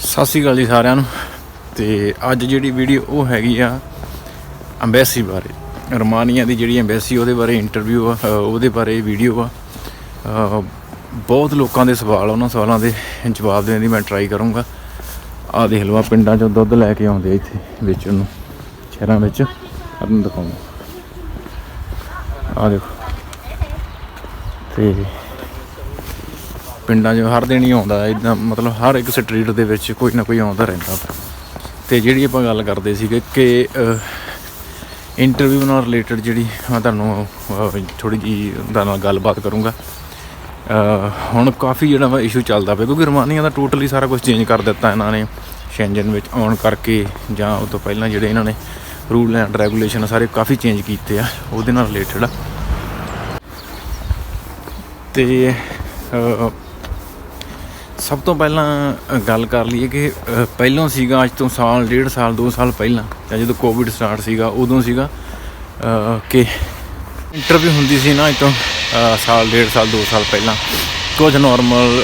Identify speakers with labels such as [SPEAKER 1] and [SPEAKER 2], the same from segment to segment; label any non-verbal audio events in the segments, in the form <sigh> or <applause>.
[SPEAKER 1] ਸਤਿ ਸ਼੍ਰੀ ਅਕਾਲ ਜੀ ਸਾਰਿਆਂ ਨੂੰ। ਤੇ ਅੱਜ ਜਿਹੜੀ ਵੀਡੀਓ ਉਹ ਹੈਗੀ ਆ ਅੰਬੈਸੀ ਬਾਰੇ। ਰਮਾਨੀਆ ਦੀ ਜਿਹੜੀ ਅੰਬੈਸੀ, ਉਹਦੇ ਬਾਰੇ ਇੰਟਰਵਿਊ ਆ ਉਹਦੇ ਬਾਰੇ ਵੀਡੀਓ ਆ। ਬਹੁਤ ਲੋਕਾਂ ਦੇ ਸਵਾਲ ਉਹਨਾਂ ਸਵਾਲਾਂ ਦੇ ਜਵਾਬ ਦੇਣ ਦੀ ਮੈਂ ਟਰਾਈ ਕਰੂੰਗਾ। ਆ ਦੇਖ ਲਓ ਪਿੰਡਾਂ ਚੋਂ ਦੁੱਧ ਲੈ ਕੇ ਆਉਂਦੇ ਆ ਇੱਥੇ ਵੇਚਣ ਨੂੰ, ਸ਼ਹਿਰਾਂ ਵਿੱਚ। ਤੁਹਾਨੂੰ ਦਿਖਾਉਂਗਾ ਆ ਦੇਖੋ। ਤੇ ਪਿੰਡਾਂ 'ਚ ਹਰ ਦਿਨ ਹੀ ਆਉਂਦਾ ਇਦਾਂ ਮਤਲਬ ਹਰ ਇੱਕ ਸਟਰੀਟ ਦੇ ਵਿੱਚ ਕੋਈ ਨਾ ਕੋਈ ਆਉਂਦਾ ਰਹਿੰਦਾ ਵਾ। ਤੇ ਜਿਹੜੀ ਆਪਾਂ ਗੱਲ ਕਰਦੇ ਸੀਗੇ ਕਿ ਇੰਟਰਵਿਊ ਨਾਲ ਰਿਲੇਟਡ ਜਿਹੜੀ ਮੈਂ ਤੁਹਾਨੂੰ ਥੋੜੀ ਜੀ ਨਾਲ ਗੱਲਬਾਤ ਕਰੂੰਗਾ। ਹੁਣ ਕਾਫੀ ਜਿਹੜਾ ਵਾ ਇਸ਼ੂ ਚੱਲਦਾ ਪਿਆ, ਕਿਉਂਕਿ ਰਮਾਨੀਆ ਦਾ ਟੋਟਲੀ ਸਾਰਾ ਕੁਝ ਚੇਂਜ ਕਰ ਦਿੱਤਾ ਇਹਨਾਂ ਨੇ। ਸ਼ੈਂਜਨ ਵਿੱਚ ਆਉਣ ਕਰਕੇ ਜਾਂ ਉਹ ਤੋਂ ਪਹਿਲਾਂ ਜਿਹੜੇ ਇਹਨਾਂ ਨੇ ਰੂਲ ਐਂਡ ਰੈਗੂਲੇਸ਼ਨ ਸਾਰੇ ਕਾਫੀ ਚੇਂਜ ਕੀਤੇ ਆ, ਉਹਦੇ ਨਾਲ ਰਿਲੇਟਡ ਆ। ਤੇ ਸਭ ਤੋਂ ਪਹਿਲਾਂ ਗੱਲ ਕਰ ਲਈਏ ਕਿ ਅ, ਪਹਿਲਾਂ ਸੀਗਾ ਅੱਜ ਤੋਂ ਸਾਲ ਡੇਢ ਸਾਲ 2 ਸਾਲ ਪਹਿਲਾਂ ਜਾਂ ਜਦੋਂ ਕੋਵਿਡ ਸਟਾਰਟ ਸੀਗਾ ਉਦੋਂ ਸੀਗਾ ਕਿ ਇੰਟਰਵਿਊ ਹੁੰਦੀ ਸੀ ਨਾ ਅੱਜ ਤੋਂ ਸਾਲ ਡੇਢ ਸਾਲ 2 ਸਾਲ ਪਹਿਲਾਂ ਕੁਝ ਨਾਰਮਲ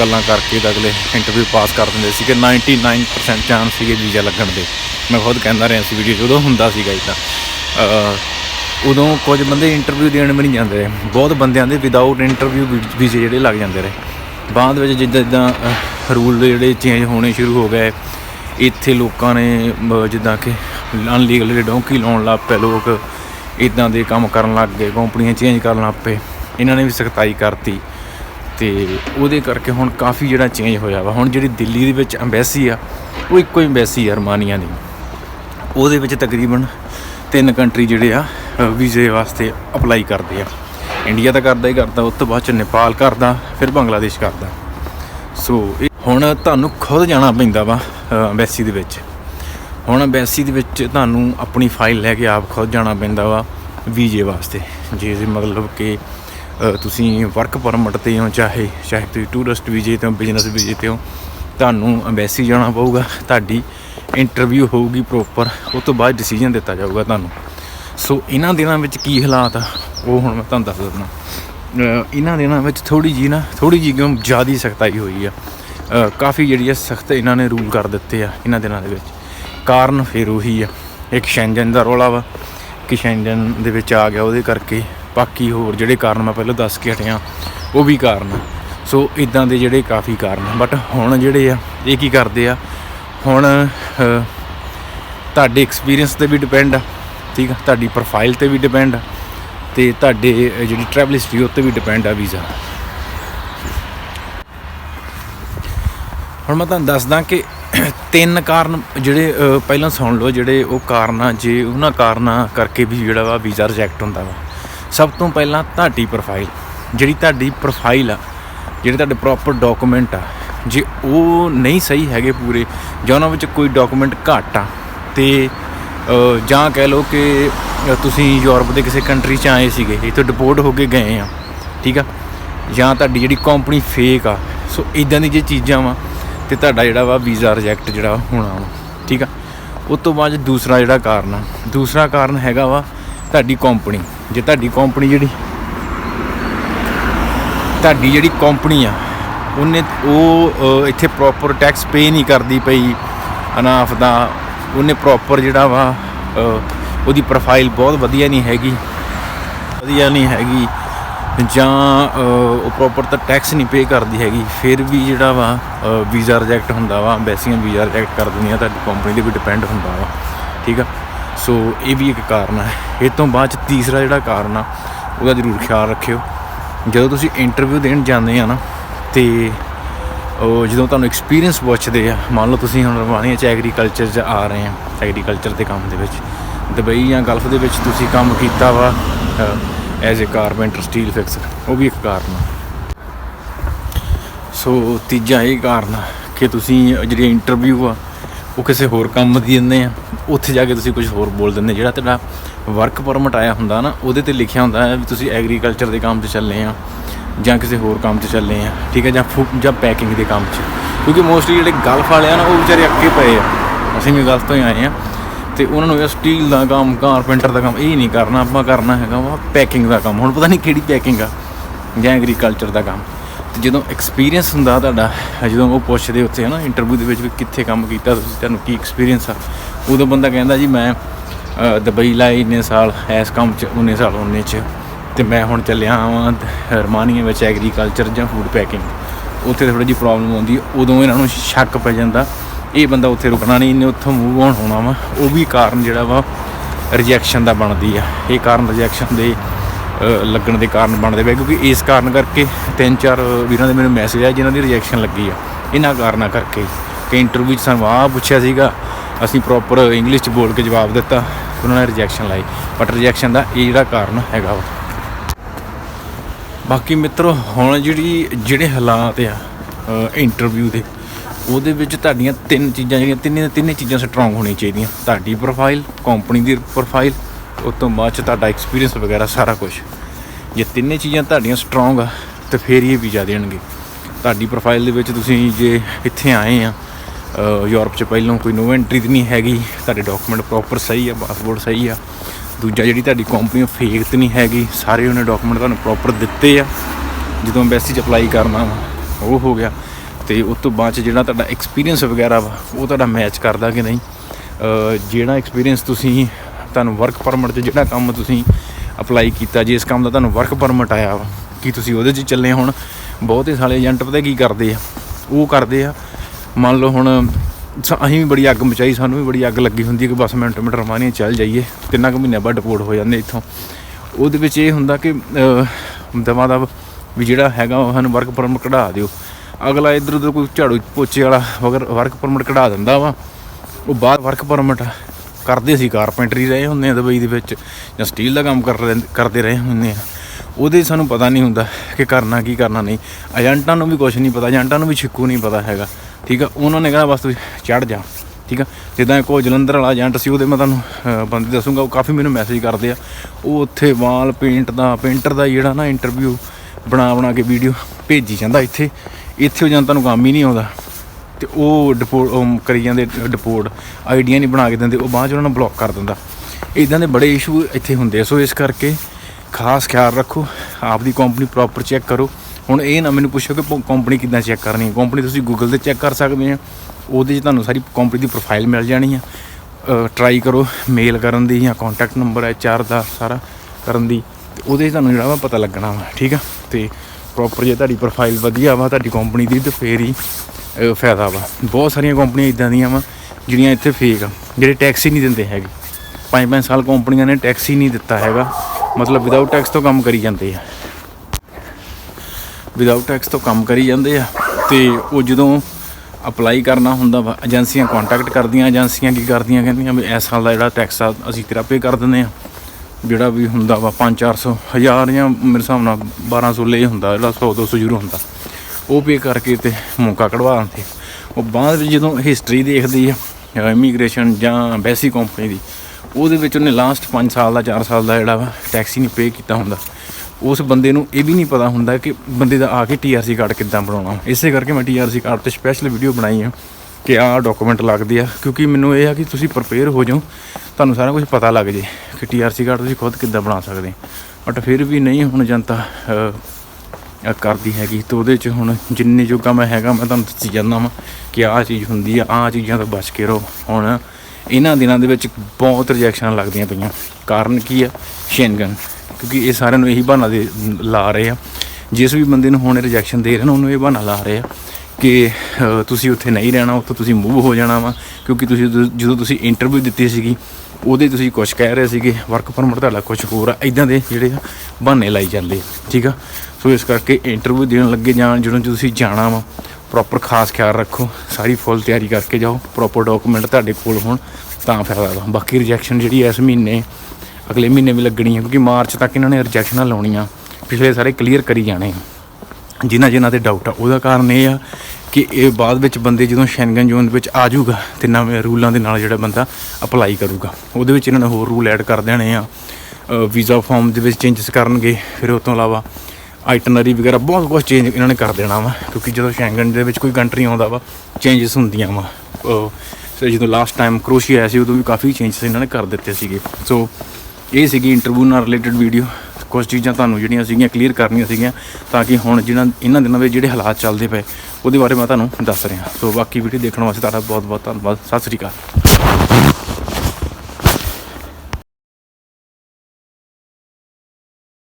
[SPEAKER 1] ਗੱਲਾਂ ਕਰਕੇ ਤਾਂ ਅਗਲੇ ਇੰਟਰਵਿਊ ਪਾਸ ਕਰ ਦਿੰਦੇ ਸੀ ਕਿ 99% ਚਾਂਸ ਸੀਗੇ ਵੀਜ਼ਾ ਲੱਗਣ ਦੇ। ਮੈਂ ਖੁਦ ਕਹਿੰਦਾ ਰਿਹਾ ਸੀ ਵੀਡੀਓ ਜਦੋਂ ਹੁੰਦਾ ਸੀਗਾ ਇਦਾਂ ਉਦੋਂ ਕੁਝ ਬੰਦੇ ਇੰਟਰਵਿਊ ਦੇਣ ਵੀ ਨਹੀਂ ਜਾਂਦੇ ਰਹੇ। ਬਹੁਤ ਬੰਦਿਆਂ ਦੇ ਵਿਦਆਊਟ ਇੰਟਰਵਿਊ ਵੀਜ਼ੇ ਜਿਹੜੇ ਲੱਗ ਜਾਂਦੇ ਰਹੇ। ਬਾਅਦ ਵਿੱਚ ਜਿੱਦਾਂ ਜਿੱਦਾਂ ਰੂਲ ਜਿਹੜੇ ਚੇਂਜ ਹੋਣੇ ਸ਼ੁਰੂ ਹੋ ਗਏ, ਇੱਥੇ ਲੋਕਾਂ ਨੇ ਜਿੱਦਾਂ ਕਿ ਅਨਲੀਗਲ ਜਿਹੜੇ ਡੌਂਕੀ ਲਾਉਣ ਲੱਗ ਪਏ ਲੋਕ, ਇਦਾਂ ਦੇ ਕੰਮ ਕਰਨ ਲੱਗ ਗਏ, ਕੰਪਨੀਆਂ ਚੇਂਜ ਕਰਨ ਲੱਗ ਪਏ, ਇਹਨਾਂ ਨੇ ਵੀ ਸਖਤਾਈ ਕਰਤੀ। ਤੇ ਉਹਦੇ ਕਰਕੇ ਹੁਣ ਕਾਫੀ ਜਿਹੜਾ ਚੇਂਜ ਹੋਇਆ ਵਾ। ਹੁਣ ਜਿਹੜੀ ਦਿੱਲੀ ਦੇ ਵਿੱਚ ਐਮਬੈਸੀ ਆ, ਉਹ ਇੱਕੋ ਹੀ ਐਮਬੈਸੀ ਆ ਰਮਾਨੀਆ ਦੀ। ਉਹਦੇ ਵਿੱਚ ਤਕਰੀਬਨ ਤਿੰਨ ਕੰਟਰੀ ਜਿਹੜੇ ਆ ਵੀਜ਼ੇ ਵਾਸਤੇ ਅਪਲਾਈ ਕਰਦੇ ਆ। ਇੰਡੀਆ ਤਾਂ ਕਰਦਾ ਹੀ ਕਰਦਾ, ਉਸ ਤੋਂ ਬਾਅਦ ਚ ਨੇਪਾਲ ਕਰਦਾ, ਫਿਰ ਬੰਗਲਾਦੇਸ਼ ਕਰਦਾ। ਸੋ ਇਹ ਹੁਣ ਤੁਹਾਨੂੰ ਖੁਦ ਜਾਣਾ ਪੈਂਦਾ ਵਾ ਐਮਬੈਸੀ ਦੇ ਵਿੱਚ। ਹੁਣ ਐਮਬੈਸੀ ਦੇ ਵਿੱਚ ਤੁਹਾਨੂੰ ਆਪਣੀ ਫਾਈਲ ਲੈ ਕੇ ਆਪ ਖੁਦ ਜਾਣਾ ਪੈਂਦਾ ਵਾ ਵੀਜ਼ੇ ਵਾਸਤੇ ਜੇ ਜੇ ਮਤਲਬ ਕਿ ਤੁਸੀਂ ਵਰਕ ਪਰਮਿਟ ਤੇ ਹੋ, ਚਾਹੇ ਚਾਹੇ ਤੁਸੀਂ ਟੂਰਿਸਟ ਵੀਜ਼ੇ ਤੇ ਹੋ ਬਿਜ਼ਨਸ ਵੀਜ਼ੇ ਤੇ ਹੋ, ਤੁਹਾਨੂੰ ਐਮਬੈਸੀ ਜਾਣਾ ਪਊਗਾ, ਤੁਹਾਡੀ ਇੰਟਰਵਿਊ ਹੋਊਗੀ ਪ੍ਰੋਪਰ ਉਸ ਤੋਂ ਬਾਅਦ ਡਿਸੀਜਨ ਦਿੱਤਾ ਜਾਊਗਾ ਤੁਹਾਨੂੰ। ਸੋ ਇਹਨਾਂ ਦਿਨਾਂ ਵਿੱਚ ਕੀ ਹਾਲਾਤ ਆ? ਉਹ ਹੁਣ ਮੈਂ ਤੁਹਾਨੂੰ ਦੱਸ ਦਿੰਦਾ। ਅ, ਇਹਨਾਂ ਦਿਨਾਂ ਵਿੱਚ ਥੋੜੀ ਜੀ ਨਾ ਥੋੜੀ ਜੀ ਕਿਉਂ ਜ਼ਿਆਦਾ ਸਖਤਾਈ ਹੋਈ ਆ। ਕਾਫੀ ਜਿਹੜੀ ਆ ਸਖਤ ਇਹਨਾਂ ਨੇ ਰੂਲ ਕਰ ਦਿੱਤੇ ਆ ਇਹਨਾਂ ਦਿਨਾਂ ਦੇ ਵਿੱਚ। ਕਾਰਨ ਫਿਰ ਉਹੀ ਆ। ਇੱਕ ਸ਼ੈਂਜਨ ਦਾ ਰੋਲਾ ਵਾ। ਕਿ ਸ਼ੈਂਜਨ ਦੇ ਵਿੱਚ ਆ ਗਿਆ ਉਹਦੇ ਕਰਕੇ। ਬਾਕੀ ਹੋਰ ਜਿਹੜੇ ਕਾਰਨ ਮੈਂ ਪਹਿਲਾਂ ਦੱਸ ਕੇ ਹਟਿਆ ਉਹ ਵੀ ਕਾਰਨ ਆ। ਸੋ ਇਦਾਂ ਦੇ ਜਿਹੜੇ ਕਾਫੀ ਕਾਰਨ ਬਟ ਹੁਣ ਜਿਹੜੇ ਆ ਇਹ ਕੀ ਕਰਦੇ ਆ? ਹੁਣ ਤੁਹਾਡੇ ਐਕਸਪੀਰੀਅੰਸ ਤੇ ਵੀ ਡਿਪੈਂਡ ਆ। ਠੀਕ ਆ? ਤੁਹਾਡੀ ਪ੍ਰੋਫਾਈਲ ਤੇ ਵੀ ਡਿਪੈਂਡ ਆ। ਤੇ ਤੁਹਾਡੇ ਜਿਹੜੀ ਟਰੈਵਲ ਹਿਸਟਰੀ ਉੱਤੇ ਵੀ ਡਿਪੈਂਡ ਆ ਵੀਜ਼ਾ ਹੁਣ ਮੈਂ ਤੁਹਾਨੂੰ ਦੱਸਦਾ ਕਿ <coughs> ਤਿੰਨ ਕਾਰਨ ਜਿਹੜੇ ਪਹਿਲਾਂ ਸੁਣ ਲਓ, ਜਿਹੜੇ ਉਹ ਕਾਰਨ ਆ, ਜੇ ਉਹਨਾਂ ਕਾਰਨਾਂ ਕਰਕੇ ਵੀ ਜਿਹੜਾ ਵਾ ਵੀਜ਼ਾ ਰਿਜੈਕਟ ਹੁੰਦਾ ਵਾ। ਸਭ ਤੋਂ ਪਹਿਲਾਂ ਤੁਹਾਡੀ ਪ੍ਰੋਫਾਈਲ ਜਿਹੜੀ ਤੁਹਾਡੀ ਪ੍ਰੋਫਾਈਲ ਆ, ਜਿਹੜੇ ਤੁਹਾਡੇ ਪ੍ਰੋਪਰ ਡਾਕੂਮੈਂਟ ਆ, ਜੇ ਉਹ ਨਹੀਂ ਸਹੀ ਹੈਗੇ ਪੂਰੇ, ਜਾਂ ਉਹਨਾਂ ਵਿੱਚ ਕੋਈ ਡਾਕੂਮੈਂਟ ਘੱਟ ਆ, ਤੇ ਜਾਂ ਕਹਿ ਲਓ ਕਿ ਤੁਸੀਂ ਯੂਰਪ ਦੇ ਕਿਸੇ ਕੰਟਰੀ 'ਚ ਆਏ ਸੀਗੇ, ਇੱਥੋਂ ਡਿਪੋਰਟ ਹੋ ਕੇ ਗਏ ਆ, ਠੀਕ ਆ? ਜਾਂ ਤੁਹਾਡੀ ਜਿਹੜੀ ਕੰਪਨੀ ਫੇਕ ਆ, ਸੋ ਇਦਾਂ ਦੀ ਜੇ ਚੀਜ਼ਾਂ ਵਾ, ਤੇ ਤੁਹਾਡਾ ਜਿਹੜਾ ਵਾ ਵੀਜ਼ਾ ਰਿਜੈਕਟ ਜਿਹੜਾ ਹੋਣਾ ਵਾ, ਠੀਕ ਆ? ਉਸ ਤੋਂ ਬਾਅਦ ਦੂਸਰਾ ਜਿਹੜਾ ਕਾਰਨ ਆ, ਦੂਸਰਾ ਕਾਰਨ ਹੈਗਾ ਵਾ ਤੁਹਾਡੀ ਕੰਪਨੀ ਜੇ ਤੁਹਾਡੀ ਕੰਪਨੀ ਜਿਹੜੀ, ਤੁਹਾਡੀ ਜਿਹੜੀ ਕੰਪਨੀ ਆ, ਉਹਨੇ, ਉਹ ਇੱਥੇ ਪ੍ਰੋਪਰ ਟੈਕਸ ਪੇ ਨਹੀਂ ਕਰਦੀ ਪਈ, ਅਨਾਫ ਦਾ ਉਹਨੇ ਪ੍ਰੋਪਰ ਜਿਹੜਾ ਵਾ ਉਹਦੀ ਪ੍ਰੋਫਾਈਲ ਬਹੁਤ ਵਧੀਆ ਨਹੀਂ ਹੈਗੀ। ਵਧੀਆ ਨਹੀਂ ਹੈਗੀ। ਜਾਂ ਉਹ ਪ੍ਰੋਪਰ ਤਾਂ ਟੈਕਸ ਨਹੀਂ ਪੇ ਕਰਦੀ ਹੈਗੀ। ਫਿਰ ਵੀ ਜਿਹੜਾ ਵਾ ਵੀਜ਼ਾ ਰਿਜੈਕਟ ਹੁੰਦਾ ਵਾ ਐਮਬੈਸੀਆਂ ਵੀਜ਼ਾ ਰਿਜੈਕਟ ਕਰ ਦਿੰਦੀਆਂ, ਤੁਹਾਡੀ ਕੰਪਨੀ ਤੇ ਵੀ ਡਿਪੈਂਡ ਹੁੰਦਾ ਵਾ। ਠੀਕ ਆ? ਸੋ ਇਹ ਵੀ ਇੱਕ ਕਾਰਨ ਹੈ ਇਹ ਤੋਂ ਬਾਅਦ ਚ ਤੀਸਰਾ ਜਿਹੜਾ ਕਾਰਨ ਆ, ਉਹਦਾ ਜ਼ਰੂਰ ਖਿਆਲ ਰੱਖਿਓ। ਜਦੋਂ ਤੁਸੀਂ ਇੰਟਰਵਿਊ ਦੇਣ ਜਾਂਦੇ ਆ ਨਾ, ਤੇ ਉਹ ਜਦੋਂ ਤੁਹਾਨੂੰ ਐਕਸਪੀਰੀਅੰਸ ਪੁੱਛਦੇ ਆ, ਮੰਨ ਲਓ ਤੁਸੀਂ ਹੁਣ ਰਵਾਨੀਆ ਚ ਐਗਰੀਕਲਚਰ 'ਚ ਆ ਰਹੇ ਆ ਐਗਰੀਕਲਚਰ ਦੇ ਕੰਮ ਦੇ ਵਿੱਚ, ਦੁਬਈ ਜਾਂ ਗਲਫ ਦੇ ਵਿੱਚ ਤੁਸੀਂ ਕੰਮ ਕੀਤਾ ਵਾ as a carpenter steel fixer ਉਹ ਵੀ ਇੱਕ ਕਾਰਨ ਆ। ਸੋ ਤੀਜਾ ਇਹ ਕਾਰਨ ਆ ਕਿ ਤੁਸੀਂ ਜਿਹੜੀ ਇੰਟਰਵਿਊ ਆ, ਉਹ ਕਿਸੇ ਹੋਰ ਕੰਮ ਦੀ ਦਿੰਦੇ ਆ, ਉੱਥੇ ਜਾ ਕੇ ਤੁਸੀਂ ਕੁਝ ਹੋਰ ਬੋਲ ਦਿੰਦੇ ਜਿਹੜਾ ਤੁਹਾਡਾ ਵਰਕ ਪਰਮਿਟ ਆਇਆ ਹੁੰਦਾ ਨਾ, ਉਹਦੇ ਤੇ ਲਿਖਿਆ ਹੁੰਦਾ ਵੀ ਤੁਸੀਂ ਐਗਰੀਕਲਚਰ ਦੇ ਕੰਮ 'ਤੇ ਚੱਲੇ ਆ। ਜਾਂ ਕਿਸੇ ਹੋਰ ਕੰਮ 'ਚ ਚੱਲੇ ਆ, ਠੀਕ ਹੈ, ਜਾਂ ਫੂ, ਜਾਂ ਪੈਕਿੰਗ ਦੇ ਕੰਮ 'ਚ। ਕਿਉਂਕਿ ਮੋਸਟਲੀ ਜਿਹੜੇ ਗਲਫ ਵਾਲੇ ਆ ਨਾ, ਉਹ ਵਿਚਾਰੇ ਅੱਗੇ ਪਏ ਆ। ਅਸੀਂ ਵੀ ਗਲਫ ਤੋਂ ਹੀ ਆਏ ਆ। ਤੇ ਉਹਨਾਂ ਨੂੰ ਇਹ ਸਟੀਲ ਦਾ ਕੰਮ ਕਾਰਪੈਂਟਰ ਦਾ ਕੰਮ, ਇਹ ਨਹੀਂ ਕਰਨਾ, ਆਪਾਂ ਕਰਨਾ ਹੈਗਾ ਵਾ ਪੈਕਿੰਗ ਦਾ ਕੰਮ। ਹੁਣ ਪਤਾ ਨਹੀਂ ਕਿਹੜੀ ਪੈਕਿੰਗ ਆ, ਜਾਂ ਐਗਰੀਕਲਚਰ ਦਾ ਕੰਮ। ਤੇ ਜਦੋਂ ਐਕਸਪੀਰੀਅੰਸ ਹੁੰਦਾ ਤੁਹਾਡਾ, ਜਦੋਂ ਉਹ ਪੁੱਛਦੇ ਉੱਥੇ ਹਨਾ ਇੰਟਰਵਿਊ ਦੇ ਵਿੱਚ ਵੀ ਕਿੱਥੇ ਕੰਮ ਕੀਤਾ ਤੁਸੀਂ, ਤੁਹਾਨੂੰ ਕੀ ਐਕਸਪੀਰੀਅੰਸ ਆ? ਉਦੋਂ ਬੰਦਾ ਕਹਿੰਦਾ ਜੀ, ਮੈਂ ਦੁਬਈ ਲਾਏ ਇੰਨੇ ਸਾਲ, ਇਸ ਕੰਮ 'ਚ, ਉਨੇ ਸਾਲ ਉਹਨੇ 'ਚ। ਤੇ ਮੈਂ ਹੁਣ ਚੱਲਿਆ ਹਾਂ ਰਮਾਨੀਆ ਵਿੱਚ ਐਗਰੀਕਲਚਰ ਜਾਂ ਫੂਡ ਪੈਕਿੰਗ ਉੱਥੇ ਥੋੜੀ ਜਿਹੀ ਪ੍ਰੋਬਲਮ ਆਉਂਦੀ, ਉਦੋਂ ਇਹਨਾਂ ਨੂੰ ਸ਼ੱਕ ਪੈ ਜਾਂਦਾ, ਇਹ ਬੰਦਾ ਉੱਥੇ ਰੁਕਣਾ ਨਹੀਂ, ਇਹਨੇ ਉੱਥੋਂ ਮੂਵ ਆਨ ਹੋਣਾ ਵਾ। ਉਹ ਵੀ ਕਾਰਨ ਜਿਹੜਾ ਵਾ ਰਿਜੈਕਸ਼ਨ ਦਾ ਬਣਦੀ ਆ। ਇਹ ਕਾਰਨ ਰਿਜੈਕਸ਼ਨ ਦੇ ਲੱਗਣ ਦੇ ਕਾਰਨ ਬਣਦੇ ਪਏ, ਕਿਉਂਕਿ ਇਸ ਕਾਰਨ ਕਰਕੇ ਤਿੰਨ ਚਾਰ ਵੀਰਾਂ ਦੇ ਮੈਨੂੰ ਮੈਸੇਜ ਆਏ ਜਿਨ੍ਹਾਂ ਦੀ ਰਿਜੈਕਸ਼ਨ ਲੱਗੀ ਆ, ਇਹਨਾਂ ਕਾਰਨਾਂ ਕਰਕੇ। ਕਿ ਇੰਟਰਵਿਊ 'ਚ ਸਾਨੂੰ ਆਹ ਪੁੱਛਿਆ ਸੀਗਾ, ਅਸੀਂ ਪ੍ਰੋਪਰ ਇੰਗਲਿਸ਼ 'ਚ ਬੋਲ ਕੇ ਜਵਾਬ ਦਿੱਤਾ, ਉਹਨਾਂ ਨੇ ਰਿਜੈਕਸ਼ਨ ਲਾਈ। ਬਟ ਰਿਜੈਕਸ਼ਨ ਦਾ ਇਹ ਜਿਹੜਾ ਕਾਰਨ ਹੈਗਾ ਵਾ। ਬਾਕੀ ਮਿੱਤਰੋ, ਹੁਣ ਜਿਹੜੀ, ਜਿਹੜੇ ਹਾਲਾਤ ਆ ਇੰਟਰਵਿਊ ਦੇ, ਉਹਦੇ ਵਿੱਚ ਤੁਹਾਡੀਆਂ ਤਿੰਨ ਚੀਜ਼ਾਂ ਜਿਹੜੀਆਂ, ਤਿੰਨੇ ਤਿੰਨੇ ਚੀਜ਼ਾਂ ਸਟਰੋਂਗ ਹੋਣੀਆਂ ਚਾਹੀਦੀਆਂ। ਤੁਹਾਡੀ ਪ੍ਰੋਫਾਈਲ ਕੰਪਨੀ ਦੀ ਪ੍ਰੋਫਾਈਲ ਉਸ ਤੋਂ ਬਾਅਦ ਚ ਤੁਹਾਡਾ ਐਕਸਪੀਰੀਅੰਸ ਵਗੈਰਾ ਸਾਰਾ ਕੁਝ ਜੇ ਤਿੰਨੇ ਚੀਜ਼ਾਂ ਤੁਹਾਡੀਆਂ ਸਟਰੋਂਗ ਆ, ਤੇ ਫੇਰ ਹੀ ਇਹ ਵੀਜ਼ਾ ਦੇਣਗੇ। ਤੁਹਾਡੀ ਪ੍ਰੋਫਾਈਲ ਦੇ ਵਿੱਚ ਤੁਸੀਂ ਜੇ ਇੱਥੇ ਆਏ ਆ ਯੂਰਪ ਚ ਪਹਿਲਾਂ ਕੋਈ ਨੋ ਐਂਟਰੀ ਨਹੀਂ ਹੈਗੀ, ਤੁਹਾਡੇ ਡਾਕੂਮੈਂਟ ਪ੍ਰੋਪਰ ਸਹੀ ਆ ਪਾਸਪੋਰਟ ਸਹੀ ਆ ਦੂਜਾ ਜਿਹੜੀ ਤੁਹਾਡੀ ਕੰਪਨੀ ਫੇਕ ਤੇ ਨਹੀਂ ਹੈਗੀ, ਸਾਰੇ ਉਹਨੇ ਡਾਕੂਮੈਂਟ ਤੁਹਾਨੂੰ ਪ੍ਰੋਪਰ ਦਿੱਤੇ ਆ। ਜਦੋਂ ਐਮਬੈਸੀ 'ਚ ਅਪਲਾਈ ਕਰਨਾ ਵਾ, ਉਹ ਹੋ ਗਿਆ। ਤੇ ਉਸ ਤੋਂ ਬਾਅਦ 'ਚ ਜਿਹੜਾ ਤੁਹਾਡਾ ਐਕਸਪੀਰੀਅੰਸ ਵਗੈਰਾ ਵਾ, ਉਹ ਤੁਹਾਡਾ ਮੈਚ ਕਰਦਾ ਕਿ ਨਹੀਂ? ਜਿਹੜਾ ਐਕਸਪੀਰੀਅੰਸ ਤੁਸੀਂ ਤੁਹਾਨੂੰ ਵਰਕ ਪਰਮਿਟ 'ਚ ਜਿਹੜਾ ਕੰਮ ਤੁਸੀਂ ਅਪਲਾਈ ਕੀਤਾ, ਜੇ ਇਸ ਕੰਮ ਦਾ ਤੁਹਾਨੂੰ ਵਰਕ ਪਰਮਿਟ ਆਇਆ ਵਾ, ਕੀ ਤੁਸੀਂ ਉਹਦੇ 'ਚ ਚੱਲੇ ਹੁਣ? ਬਹੁਤੇ ਸਾਲੇ ਏਜੰਟ ਪਤਾ ਕੀ ਕਰਦੇ ਆ? ਉਹ ਕਰਦੇ ਆ, ਮੰਨ ਲਓ ਹੁਣ ਅਸੀਂ ਵੀ ਬੜੀ ਅੱਗ ਮਚਾਈ, ਸਾਨੂੰ ਵੀ ਬੜੀ ਅੱਗ ਲੱਗੀ ਹੁੰਦੀ ਕਿ ਬਸ ਮਿੰਟ ਮਿੰਟ ਰਮਾਨੀਆਂ ਚੱਲ ਜਾਈਏ। ਤਿੰਨਾਂ ਕੁ ਮਹੀਨਿਆਂ ਬਾਅਦ ਡਿਪੋਰਟ ਹੋ ਜਾਂਦੇ ਇੱਥੋਂ। ਉਹਦੇ ਵਿੱਚ ਇਹ ਹੁੰਦਾ ਕਿ ਦਵਾ ਦਾ ਵੀ ਜਿਹੜਾ ਹੈਗਾ ਉਹ ਸਾਨੂੰ ਵਰਕ ਪਰਮਿਟ ਕਢਾ ਦਿਓ। ਅਗਲਾ ਇਧਰ ਉਧਰ ਕੋਈ ਝਾੜੂ ਪੋਚੇ ਵਾਲਾ ਵਗਰ ਵਰਕ ਪਰਮਿਟ ਕਢਾ ਦਿੰਦਾ ਵਾ। ਉਹ ਬਾਅਦ ਵਰਕ ਪਰਮਿਟ ਕਰਦੇ ਸੀ ਕਾਰਪੈਂਟਰੀ ਰਹੇ ਹੁੰਦੇ ਆ ਦੁਬਈ ਦੇ ਵਿੱਚ ਜਾਂ ਸਟੀਲ ਦਾ ਕੰਮ ਕਰ ਰਹੇ ਕਰਦੇ ਰਹੇ ਹੁੰਦੇ ਆ। ਉਹਦੇ ਸਾਨੂੰ ਪਤਾ ਨਹੀਂ ਹੁੰਦਾ ਕਿ ਕਰਨਾ ਕੀ, ਕਰਨਾ ਨਹੀਂ। ਏਜੰਟਾਂ ਨੂੰ ਵੀ ਕੁਝ ਨਹੀਂ ਪਤਾ, ਏਜੰਟਾਂ ਨੂੰ ਵੀ ਛਿੱਕੂ ਨਹੀਂ ਪਤਾ ਹੈਗਾ, ਠੀਕ ਆ? ਉਹਨਾਂ ਨੇ ਕਹਿਣਾ ਬਸ ਤੂੰ ਚੜ ਜਾ। ਠੀਕ ਆ? ਜਿੱਦਾਂ ਕੋ ਜਲੰਧਰ ਵਾਲਾ ਏਜੰਟ ਸੀ, ਉਹਦੇ ਮੈਂ ਤੁਹਾਨੂੰ ਬੰਦੇ ਦੱਸੂਗਾ, ਉਹ ਕਾਫੀ ਮੈਨੂੰ ਮੈਸੇਜ ਕਰਦੇ ਆ। ਉਹ ਉੱਥੇ ਵਾਲ ਪੇਂਟ ਦਾ ਪੇਂਟਰ ਦਾ ਜਿਹੜਾ ਨਾ ਇੰਟਰਵਿਊ ਬਣਾ ਬਣਾ ਕੇ ਵੀਡੀਓ ਭੇਜੀ ਜਾਂਦਾ ਇੱਥੇ। ਇੱਥੇ ਉਹ ਜਨਤਾ ਨੂੰ ਕੰਮ ਹੀ ਨਹੀਂ ਆਉਂਦਾ। ਤੇ ਉਹ ਡਿਪੋਰਟ ਕਰੀ ਜਾਂਦੇ ਡਿਪੋਰਟ ਆਈਡੀਆਂ ਨਹੀਂ ਬਣਾ ਕੇ ਦਿੰਦੇ। ਉਹ ਬਾਅਦ 'ਚ ਉਹਨਾਂ ਨੂੰ ਬਲੌਕ ਕਰ ਦਿੰਦਾ। ਇਦਾਂ ਦੇ ਬੜੇ ਇਸ਼ੂ ਇੱਥੇ ਹੁੰਦੇ ਆ। ਸੋ ਇਸ ਕਰਕੇ ਖਾਸ ਖਿਆਲ ਰੱਖੋ, ਆਪਦੀ ਕੰਪਨੀ ਪ੍ਰੋਪਰ ਚੈੱਕ ਕਰੋ। ਹੁਣ ਇਹ ਨਾ ਮੈਨੂੰ ਪੁੱਛੋ ਕਿ ਕੰਪਨੀ ਕਿੱਦਾਂ ਚੈੱਕ ਕਰਨੀ ਹੈ। ਕੰਪਨੀ ਤੁਸੀਂ ਗੂਗਲ ਤੇ ਚੈੱਕ ਕਰ ਸਕਦੇ ਆ ਉਹਦੇ 'ਚ ਤੁਹਾਨੂੰ ਸਾਰੀ ਕੰਪਨੀ ਦੀ ਪ੍ਰੋਫਾਈਲ ਮਿਲ ਜਾਣੀ ਆ। ਟਰਾਈ ਕਰੋ ਮੇਲ ਕਰਨ ਦੀ ਜਾਂ ਕੰਟੈਕਟ ਨੰਬਰ ਹੈ ਚਾਰ ਦਾ ਸਾਰਾ ਕਰਨ ਦੀ। ਤੇ ਉਹਦੇ 'ਚ ਤੁਹਾਨੂੰ ਜਿਹੜਾ ਵਾ ਪਤਾ ਲੱਗਣਾ ਵਾ, ਠੀਕ ਆ? ਤੇ ਪ੍ਰੋਪਰ ਜੇ ਤੁਹਾਡੀ ਪ੍ਰੋਫਾਈਲ ਵਧੀਆ ਵਾ, ਤੁਹਾਡੀ ਕੰਪਨੀ ਦੀ ਤੇ ਫੇਰ ਹੀ ਫਾਇਦਾ ਵਾ। ਬਹੁਤ ਸਾਰੀਆਂ ਕੰਪਨੀਆਂ ਇਦਾਂ ਦੀਆਂ ਵਾ, ਜਿਹੜੀਆਂ ਇੱਥੇ ਫੇਕ ਆ, ਜਿਹੜੇ ਟੈਕਸ ਹੀ ਨਹੀਂ ਦਿੰਦੇ ਹੈਗੇ। ਪੰਜ ਪੰਜ ਸਾਲ ਕੰਪਨੀਆਂ ਨੇ ਟੈਕਸ ਹੀ ਨਹੀਂ ਦਿੱਤਾ ਹੈਗਾ। ਮਤਲਬ ਵਿਦਆਊਟ ਟੈਕਸ ਤੋਂ ਕੰਮ ਕਰੀ ਜਾਂਦੇ ਆ। ਵਿਦਆਊਟ ਟੈਕਸ ਤੋਂ ਕੰਮ ਕਰੀ ਜਾਂਦੇ ਆ ਤੇ ਉਹ ਜਦੋਂ ਅਪਲਾਈ ਕਰਨਾ ਹੁੰਦਾ ਵਾ ਏਜੰਸੀਆਂ ਕੰਟੈਕਟ ਕਰਦੀਆਂ ਏਜੰਸੀਆਂ ਕੀ ਕਰਦੀਆਂ, ਕਹਿੰਦੀਆਂ ਵੀ ਇਸ ਸਾਲ ਦਾ ਜਿਹੜਾ ਟੈਕਸ ਆ, ਅਸੀਂ ਤੇਰਾ ਪੇ ਕਰ ਦਿੰਦੇ ਆ। ਜਿਹੜਾ ਵੀ ਹੁੰਦਾ ਵਾ 5-400 ਹਜ਼ਾਰ ਜਾਂ ਮੇਰੇ ਹਿਸਾਬ ਨਾਲ 1200 ਲੈ ਹੁੰਦਾ, ਜਿਹੜਾ 100-200 ਯੂਰੋ ਹੁੰਦਾ। ਉਹ ਪੇ ਕਰਕੇ ਤੇ ਮੌਕਾ ਕਢਵਾ ਦਿੰਦੇ। ਉਹ ਬਾਅਦ ਵਿੱਚ ਜਦੋਂ ਹਿਸਟਰੀ ਦੇਖਦੀ ਆ ਇਮੀਗ੍ਰੇਸ਼ਨ ਜਾਂ ਐਮਬੈਸੀ ਕੰਪਨੀ ਦੀ ਉਹਦੇ ਵਿੱਚ ਉਹਨੇ ਲਾਸਟ 5 ਸਾਲ ਦਾ 4 ਸਾਲ ਦਾ ਜਿਹੜਾ ਵਾ ਟੈਕਸ ਹੀ ਨਹੀਂ ਪੇ ਕੀਤਾ ਹੁੰਦਾ। ਉਸ ਬੰਦੇ ਨੂੰ ਇਹ ਵੀ ਨਹੀਂ ਪਤਾ ਹੁੰਦਾ ਕਿ ਬੰਦੇ ਦਾ ਆ ਕੇ ਟੀਆਰਸੀ ਕਾਰਡ ਕਿੱਦਾਂ ਬਣਾਉਣਾ। ਇਸੇ ਕਰਕੇ ਮੈਂ ਟੀਆਰਸੀ ਕਾਰਡ ਤੇ ਸਪੈਸ਼ਲ ਵੀਡੀਓ ਬਣਾਈ ਆ ਕਿ ਆਹ ਡਾਕੂਮੈਂਟ ਲੱਗਦੇ ਆ, ਕਿਉਂਕਿ ਮੈਨੂੰ ਇਹ ਆ ਕਿ ਤੁਸੀਂ ਪ੍ਰਪੇਅਰ ਹੋ ਜਾਓ, ਤੁਹਾਨੂੰ ਸਾਰਾ ਕੁਝ ਪਤਾ ਲੱਗ ਜੇ ਕਿ ਟੀਆਰਸੀ ਕਾਰਡ ਤੁਸੀਂ ਖੁਦ ਕਿੱਦਾਂ ਬਣਾ ਸਕਦੇ। ਬਟ ਫਿਰ ਵੀ ਨਹੀਂ, ਹੁਣ ਜਨਤਾ ਕਰਦੀ ਹੈਗੀ। ਤੇ ਉਹਦੇ 'ਚ ਹੁਣ ਜਿੰਨੇ ਜੋਗਾ ਮੈਂ ਹੈਗਾ, ਮੈਂ ਤੁਹਾਨੂੰ ਦੱਸੀ ਜਾਂਦਾ ਵਾਂ ਕਿ ਆਹ ਚੀਜ਼ ਹੁੰਦੀ ਆ, ਆਹ ਚੀਜ਼ਾਂ ਤੋਂ ਬਚ ਕੇ ਰਹੋ। ਹੁਣ ਇਹਨਾਂ ਦਿਨਾਂ ਦੇ ਵਿੱਚ ਬਹੁਤ ਰਿਜੈਕਸ਼ਨਾਂ ਲੱਗਦੀਆਂ ਪਈਆਂ। ਕਾਰਨ ਕੀ ਆ? ਸ਼ੈਨਗਨ ਕਿਉਂਕਿ ਇਹ ਸਾਰਿਆਂ ਨੂੰ ਇਹੀ ਬਹਾਨਾ ਦੇ ਲਾ ਰਹੇ ਆ। ਜਿਸ ਵੀ ਬੰਦੇ ਨੂੰ ਹੁਣ ਰਿਜੈਕਸ਼ਨ ਦੇ ਰਹੇ ਨੇ ਉਹਨੂੰ ਇਹ ਬਹਾਨਾ ਲਾ ਰਹੇ ਆ ਕਿ ਤੁਸੀਂ ਉੱਥੇ ਨਹੀਂ ਰਹਿਣਾ ਉੱਥੋਂ ਤੁਸੀਂ ਮੂਵ ਹੋ ਜਾਣਾ ਵਾ। ਕਿਉਂਕਿ ਤੁਸੀਂ ਜਦੋਂ- ਜਦੋਂ ਤੁਸੀਂ ਇੰਟਰਵਿਊ ਦਿੱਤੀ ਸੀਗੀ ਉਹਦੇ ਤੁਸੀਂ ਕੁਝ ਕਹਿ ਰਹੇ ਸੀਗੇ। ਵਰਕ ਪਰਮਿਟ ਤੁਹਾਡਾ ਕੁਝ ਹੋਰ ਆ। ਇਦਾਂ ਦੇ ਜਿਹੜੇ ਆ ਬਹਾਨੇ ਲਾਈ ਜਾਂਦੇ ਆ, ਠੀਕ ਆ? ਸੋ ਇਸ ਕਰਕੇ ਇੰਟਰਵਿਊ ਦੇਣ ਲੱਗੇ ਜਾਣ ਜਦੋਂ ਤੁਸੀਂ ਜਾਣਾ ਵਾ ਪ੍ਰੋਪਰ ਖਾਸ ਖਿਆਲ ਰੱਖੋ, ਸਾਰੀ ਫੁੱਲ ਤਿਆਰੀ ਕਰਕੇ ਜਾਓ ਪ੍ਰੋਪਰ ਡਾਕੂਮੈਂਟ ਤੁਹਾਡੇ ਕੋਲ ਹੋਣ, ਤਾਂ ਫਾਇਦਾ ਵਾ। ਬਾਕੀ ਰਿਜੈਕਸ਼ਨ ਜਿਹੜੀ ਇਸ ਮਹੀਨੇ, ਅਗਲੇ ਮਹੀਨੇ ਵੀ ਲੱਗਣੀ ਹੈ ਕਿਉਂਕਿ ਮਾਰਚ ਤੱਕ ਇਹਨਾਂ ਨੇ ਰਿਜੈਕਸ਼ਨਾਂ ਲਾਉਣੀਆਂ, ਪਿਛਲੇ ਸਾਰੇ ਕਲੀਅਰ ਕਰੀ ਜਾਣੇ ਆ। ਜਿਨ੍ਹਾਂ ਜਿਨ੍ਹਾਂ ਤੇ ਡਾਊਟ ਆ, ਉਹਦਾ ਕਾਰਨ ਇਹ ਆ ਕਿ ਇਹ ਬਾਅਦ ਵਿੱਚ ਬੰਦੇ ਜਦੋਂ ਸ਼ੈਂਗਨ ਜ਼ੋਨ ਵਿੱਚ ਆ ਜਾਊਗਾ, ਤੇ ਨਵੇਂ ਰੂਲਾਂ ਦੇ ਨਾਲ ਜਿਹੜਾ ਬੰਦਾ ਅਪਲਾਈ ਕਰੂਗਾ। ਉਹਦੇ ਵਿੱਚ ਇਹਨਾਂ ਨੇ ਹੋਰ ਰੂਲ ਐਡ ਕਰ ਦੇਣੇ ਆ ਵੀਜ਼ਾ ਫਾਰਮ ਦੇ ਵਿੱਚ ਚੇਂਜਸ ਕਰਨਗੇ, ਫਿਰ ਉਸ ਤੋਂ ਇਲਾਵਾ ਆਈਟਨਰੀ ਵਗੈਰਾ ਬਹੁਤ ਕੁਝ ਚੇਂਜ ਇਹਨਾਂ ਨੇ ਕਰ ਦੇਣਾ ਵਾ, ਕਿਉਂਕਿ ਜਦੋਂ ਸ਼ੈਂਗਨ ਦੇ ਵਿੱਚ ਕੋਈ ਕੰਟਰੀ ਆਉਂਦਾ ਵਾ ਚੇਂਜਸ ਹੁੰਦੀਆਂ ਵਾ। ਸੋ ਜਦੋਂ ਲਾਸਟ ਟਾਈਮ ਕਰੋਸ਼ੀਆ ਆਇਆ ਸੀ, ਉਦੋਂ ਵੀ ਕਾਫੀ ਚੇਂਜਸ ਇਹਨਾਂ ਨੇ ਕਰ ਦਿੱਤੇ ਸੀਗੇ। ਸੋ ਇਹ ਸੀਗੀ ਇੰਟਰਵਿਊ ਨਾਲ ਰਿਲੇਟਡ ਵੀਡੀਓ ਕੁਝ ਚੀਜ਼ਾਂ ਤੁਹਾਨੂੰ ਜਿਹੜੀਆਂ ਸੀਗੀਆਂ ਕਲੀਅਰ ਕਰਨੀਆਂ ਸੀਗੀਆਂ, ਤਾਂ ਕਿ ਹੁਣ ਜਿਹੜਾ ਇਹਨਾਂ ਦਿਨਾਂ ਵਿੱਚ ਜਿਹੜੇ ਹਾਲਾਤ ਚੱਲਦੇ ਪਏ, ਉਹਦੇ ਬਾਰੇ ਮੈਂ ਤੁਹਾਨੂੰ ਦੱਸ ਰਿਹਾ। ਸੋ ਬਾਕੀ ਵੀਡੀਓ ਦੇਖਣ ਵਾਸਤੇ ਤੁਹਾਡਾ ਬਹੁਤ ਬਹੁਤ ਧੰਨਵਾਦ। ਸਤਿ ਸ੍ਰੀ ਅਕਾਲ।